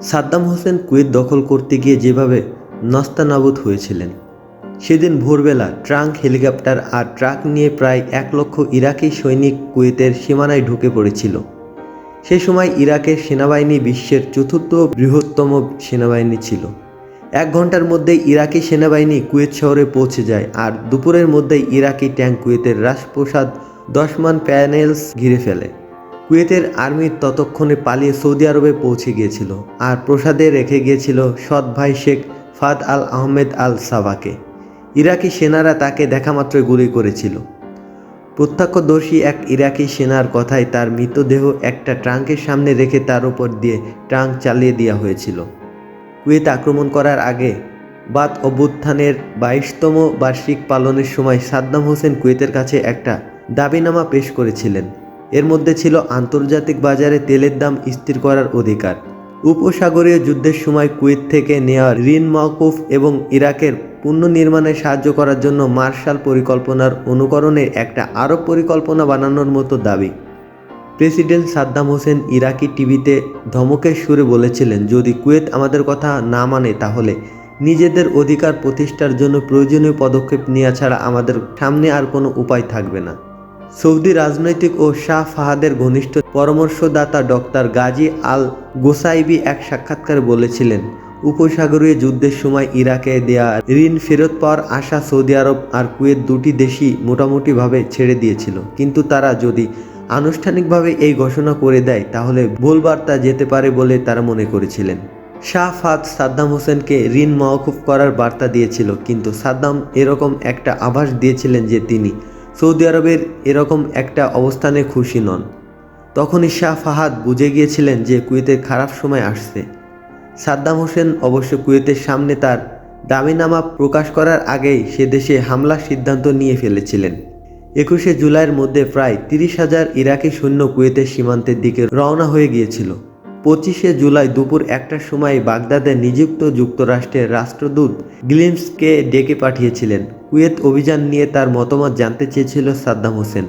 Saddam Hossain Kuwait দখল করতে গিয়ে যেভাবে নস্তানাবুদ হয়েছিলেন, সেদিন ভোরবেলা ট্রাঙ্ক, হেলিকপ্টার আর ট্রাক নিয়ে প্রায় এক লক্ষ ইরাকি সৈনিক কুয়েতের সীমানায় ঢুকে পড়েছিল। সে সময় ইরাকের সেনাবাহিনী বিশ্বের চতুর্থ বৃহত্তম সেনাবাহিনী ছিল। এক ঘণ্টার মধ্যেই ইরাকি সেনাবাহিনী কুয়েত শহরে পৌঁছে যায় আর দুপুরের মধ্যেই ইরাকি ট্যাঙ্ক কুয়েতের রাজপ্রসাদ দশমান প্যানেলস ঘিরে ফেলে। কুয়েতের আর্মি ততক্ষণে পালিয়ে সৌদি আরবে পৌঁছে গিয়েছিল আর প্রসাদে রেখে গিয়েছিল সৎ ভাই শেখ ফাদ আল আহমেদ আল সাবাকে। ইরাকি সেনারা তাকে দেখামাত্রই গুলি করেছিল। প্রত্যক্ষদর্শী এক ইরাকি সেনার কথায় তার মৃতদেহ একটা ট্রাঙ্কের সামনে রেখে তার উপর দিয়ে ট্রাঙ্ক চালিয়ে দেওয়া হয়েছিল। কুয়েত আক্রমণ করার আগে বাদ অভ্যুত্থানের বাইশতম বার্ষিক পালনের সময় সাদ্দাম হোসেন কুয়েতের কাছে একটা দাবিনামা পেশ করেছিলেন। এর মধ্যে ছিল আন্তর্জাতিক বাজারে তেলের দাম স্থির করার অধিকার। উপসাগরীয় যুদ্ধের সময় কুয়েত থেকে নেওয়া ঋণ মওকুফ এবং ইরাকের পুনর্নির্মাণে সাহায্য করার জন্য মার্শাল পরিকল্পনার অনুকরণে একটা আরব পরিকল্পনা বানানোর মতো দাবি। প্রেসিডেন্ট সাদ্দাম হোসেন ইরাকি টিভিতে ধমকের সুরে বলেছিলেন, যদি কুয়েত আমাদের কথা না মানে তাহলে নিজেদের অধিকার প্রতিষ্ঠার জন্য প্রয়োজনীয় পদক্ষেপ নেওয়া ছাড়া আমাদের সামনে আর কোনো উপায় থাকবে না। সৌদি রাজনৈতিক ও শাহ ফাহাদের ঘনিষ্ঠ পরামর্শদাতা ডক্টর গাজী আল গোসাইবি এক সাক্ষাৎকারে বলেছিলেন, উপসাগরীয় যুদ্ধের সময় ইরাকে দেয়া ঋণ ফেরত পাওয়ার আশা সৌদি আরব আর কুয়েত দুটি দেশই মোটামুটিভাবে ছেড়ে দিয়েছিল। কিন্তু তারা যদি আনুষ্ঠানিকভাবে এই ঘোষণা করে দেয়, তাহলে ভুল যেতে পারে বলে তারা মনে করেছিলেন। শাহ ফাদ সাদ্দাম হোসেনকে ঋণ মওকুফ করার বার্তা দিয়েছিল, কিন্তু সাদ্দাম এরকম একটা আভাস দিয়েছিলেন যে তিনি সৌদি আরবের এরকম একটা অবস্থানে খুশি নন। তখনই শাহ ফাহাদ বুঝে গিয়েছিলেন যে কুয়েতের খারাপ সময় আসছে। সাদ্দাম হোসেন অবশ্য কুয়েতের সামনে তার দামিনামা প্রকাশ করার আগেই সে দেশে হামলার সিদ্ধান্ত নিয়ে ফেলেছিলেন। একুশে জুলাইয়ের মধ্যে প্রায় তিরিশ হাজার ইরাকি সৈন্য কুয়েতের সীমান্তের দিকে রওনা হয়ে গিয়েছিল। পঁচিশে জুলাই দুপুর একটার সময় বাগদাদে নিযুক্ত যুক্তরাষ্ট্রের রাষ্ট্রদূত গ্লিমসকে ডেকে পাঠিয়েছিলেন। কুয়েত অভিযান নিয়ে তার মতামত জানতে চেয়েছিল সাদ্দাম হোসেন।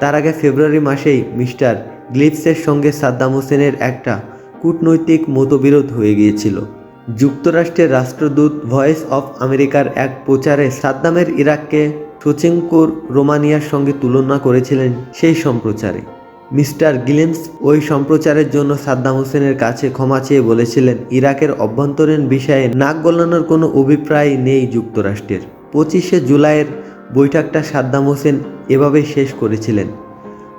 তার আগে ফেব্রুয়ারি মাসেই মিস্টার গ্লিপসের সঙ্গে সাদ্দাম হোসেনের একটা কূটনৈতিক মতবিরোধ হয়ে গিয়েছিল। যুক্তরাষ্ট্রের রাষ্ট্রদূত ভয়েস অফ আমেরিকার এক প্রচারে সাদ্দামের ইরাককে সোচেঙ্কোর রোমানিয়ার সঙ্গে তুলনা করেছিলেন সেই সম্প্রচারে। মিস্টার গিলেন্স ওই সম্প্রচারের জন্য সাদ্দাম হোসেনের কাছে ক্ষমা চেয়ে বলেছিলেন, ইরাকের অভ্যন্তরীণ বিষয়ে নাক গলানোর কোনো অভিপ্রায় নেই যুক্তরাষ্ট্রের। পঁচিশে জুলাইয়ের বৈঠকটা সাদ্দাম হোসেন এভাবে শেষ করেছিলেন।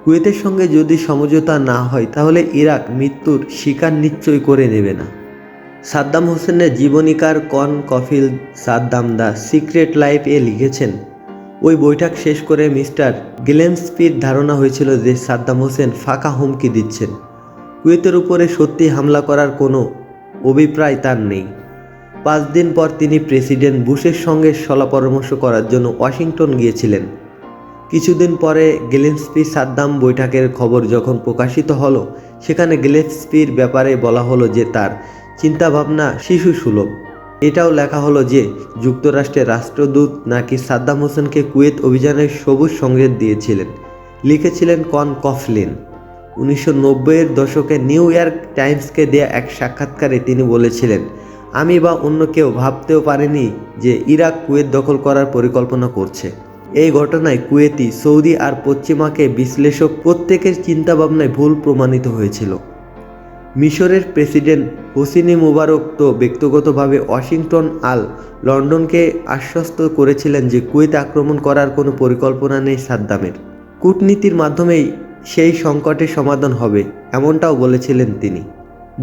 কুয়েতের সঙ্গে যদি সমঝোতা না হয়, তাহলে ইরাক মৃত্যুর শিকার নিশ্চয় করে নেবে না। সাদ্দাম হোসেনের জীবনীকার কন কফিল সাদ্দাম দা সিক্রেট লাইফ এ লিখেছেন, ওই বৈঠক শেষ করে মিস্টার গিলেন্সপির ধারণা হয়েছিল যে সাদ্দাম হোসেন ফাঁকা হুমকি দিচ্ছেন। কুয়েতের উপরে সত্যি হামলা করার কোনো অভিপ্রায় তার নেই। পাঁচ দিন পর তিনি প্রেসিডেন্ট বুশের সঙ্গে সলা পরামর্শ করার জন্য ওয়াশিংটন গিয়েছিলেন। কিছুদিন পরে গেলেন্সপি সাদ্দাম বৈঠকের খবর যখন প্রকাশিত হলো, সেখানে গেলেন্সপির ব্যাপারে বলা হলো যে তার চিন্তাভাবনা শিশু সুলভ এটাও লেখা হলো যে যুক্তরাষ্ট্রের রাষ্ট্রদূত নাকি সাদ্দাম হোসেনকে কুয়েত অভিযানের সবুজ সংকেত দিয়েছিলেন। লিখেছিলেন কন কফলিন। উনিশশো নব্বইয়ের দশকে নিউ ইয়র্ক টাইমসকে দেয়া এক সাক্ষাৎকারে তিনি বলেছিলেন আমি বা অন্য কেউ ভাবতেও পারেনি যে ইরাক কুয়েত দখল করার পরিকল্পনা করছে। এই ঘটনায় কুয়েতি, সৌদি আর পশ্চিমাকে বিশ্লেষক প্রত্যেকের চিন্তাভাবনায় ভুল প্রমাণিত হয়েছিল। মিশরের প্রেসিডেন্ট হোসিনি মুবারক তো ব্যক্তিগতভাবে ওয়াশিংটন আল লন্ডনকে আশ্বস্ত করেছিলেন যে কুয়েত আক্রমণ করার কোনো পরিকল্পনা নেই সাদ্দামের। কূটনীতির মাধ্যমেই সেই সংকটের সমাধান হবে, এমনটাও বলেছিলেন তিনি।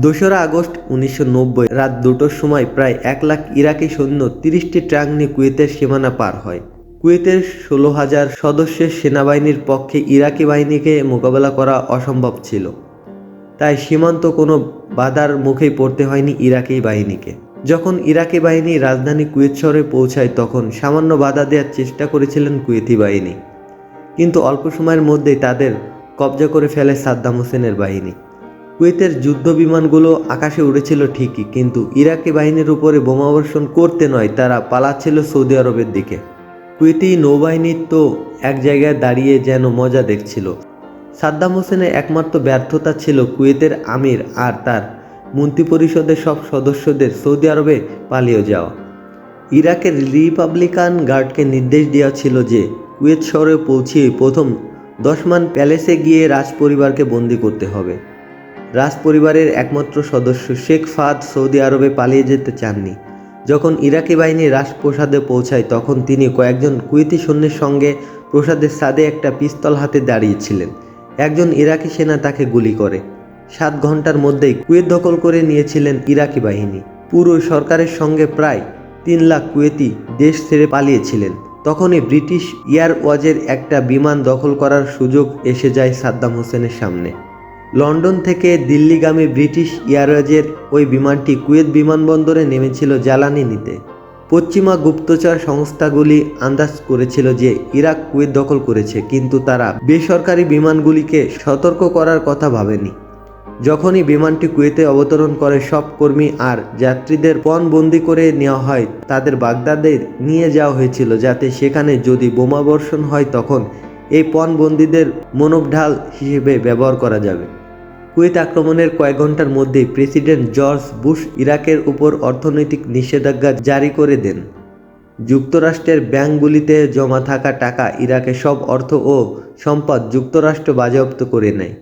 দোসরা আগস্ট উনিশশো নব্বই রাত দুটোর সময় প্রায় এক লাখ ইরাকি সৈন্য তিরিশটি ট্রাক নিয়ে কুয়েতের সীমানা পার হয়। কুয়েতের ষোলো হাজার সদস্যের সেনাবাহিনীর পক্ষে ইরাকি বাহিনীকে মোকাবেলা করা অসম্ভব ছিল। তাই সীমান্ত কোনো বাধার মুখেই পড়তে হয়নি ইরাকি বাহিনীকে। যখন ইরাকি বাহিনী রাজধানী কুয়েত শহরে পৌঁছায়, তখন সামান্য বাধা দেওয়ার চেষ্টা করেছিলেন কুয়েতি বাহিনী। কিন্তু অল্প সময়ের মধ্যেই তাদের কবজা করে ফেলে সাদ্দাম হোসেনের বাহিনী। কুয়েতের যুদ্ধ বিমানগুলো আকাশে উড়েছিল ঠিকই, কিন্তু ইরাকি বাহিনীর উপরে বোমাবর্ষণ করতে নয়, তারা পালাচ্ছিল সৌদি আরবের দিকে। কুয়েতি নৌবাহিনীর তো এক জায়গায় দাঁড়িয়ে যেন মজা দেখছিল। সাদ্দাম হোসেনের একমাত্র ব্যর্থতা ছিল কুয়েতের আমির আর তার মন্ত্রিপরিষদের সব সদস্যদের সৌদি আরবে পালিয়ে যাওয়া। ইরাকের রিপাবলিকান গার্ডকে নির্দেশ দেওয়া ছিল যে কুয়েত শহরে পৌঁছিয়ে প্রথম দশমান প্যালেসে গিয়ে রাজপরিবারকে বন্দি করতে হবে। রাজপরিবারের একমাত্র সদস্য শেখ ফাদ সৌদি আরবে পালিয়ে যেতে চাননি। যখন ইরাকি বাহিনী রাজপ্রসাদে পৌঁছায়, তখন তিনি কয়েকজন কুয়েতি সৈন্যের সঙ্গে প্রসাদের সাদে একটা পিস্তল হাতে দাঁড়িয়েছিলেন। একজন ইরাকি সেনা তাকে গুলি করে। সাত ঘণ্টার মধ্যেই কুয়েত দখল করে নিয়েছিলেন ইরাকি বাহিনী। পুরো সরকারের সঙ্গে প্রায় তিন লাখ কুয়েতি দেশ ছেড়ে পালিয়েছিলেন। তখনই ব্রিটিশ এয়ারওয়াজের একটা বিমান দখল করার সুযোগ এসে যায় সাদ্দাম হোসেনের সামনে। লন্ডন থেকে দিল্লিগামী ব্রিটিশ এয়ারওয়েজের ওই বিমানটি কুয়েত বিমানবন্দরে নেমেছিল জ্বালানি নিতে। পশ্চিমা গুপ্তচর সংস্থাগুলি আন্দাজ করেছিল যে ইরাক কুয়েত দখল করেছে, কিন্তু তারা বেসরকারি বিমানগুলিকে সতর্ক করার কথা ভাবেনি। যখনই বিমানটি কুয়েতে অবতরণ করে, সব কর্মী আর যাত্রীদের পণবন্দি করে নেওয়া হয়, তাদের বাগদাদে নিয়ে যাওয়া হয়েছিল, যাতে সেখানে যদি বোমাবর্ষণ হয়, তখন এই পণবন্দীদের মনোবঢাল হিসেবে ব্যবহার করা যাবে। কুয়েত আক্রমণের কয়েক ঘণ্টার মধ্যেই প্রেসিডেন্ট জর্জ বুশ ইরাকের উপর অর্থনৈতিক নিষেধাজ্ঞা জারি করে দেন। যুক্তরাষ্ট্রের ব্যাংকগুলিতে জমা থাকা টাকা ইরাকে সব অর্থ ও সম্পদ যুক্তরাষ্ট্র বাজেয়াপ্ত করে নেয়।